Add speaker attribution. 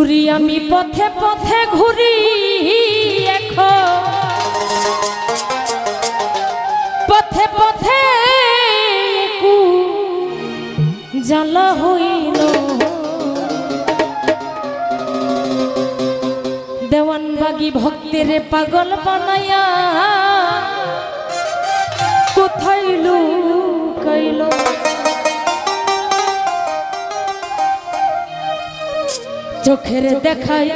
Speaker 1: ঘুরি আমি পথে পথে ঘুরি পথে পথে কু জ্বালা হইল। দেওয়ানবাগি ভক্তের পাগল বানায়া কোথায় লুকাইলো চোখের দেখায়